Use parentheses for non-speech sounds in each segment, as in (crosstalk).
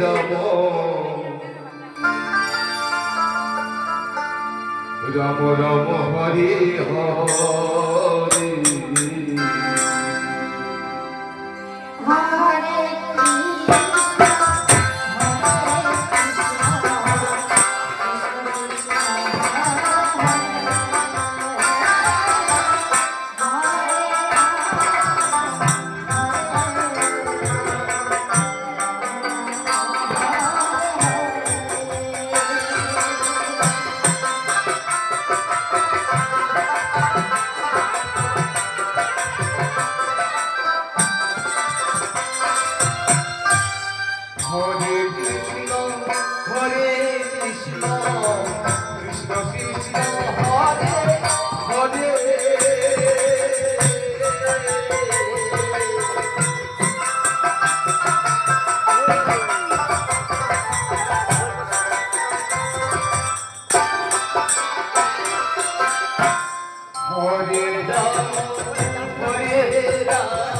দেব। রম রম Hari Hari. হরে Ram হরে Ram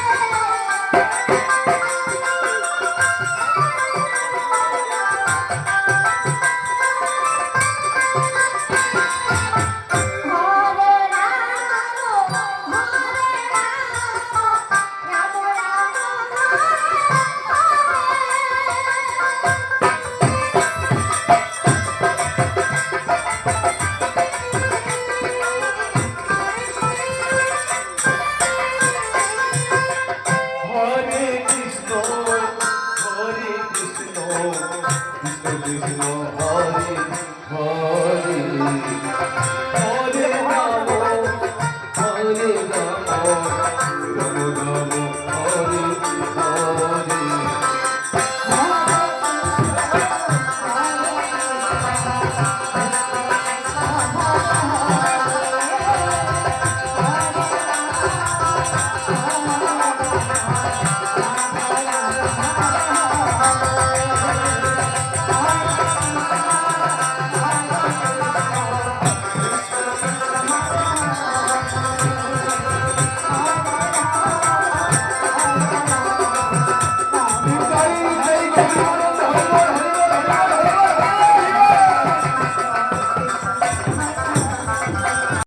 Yeah. (laughs)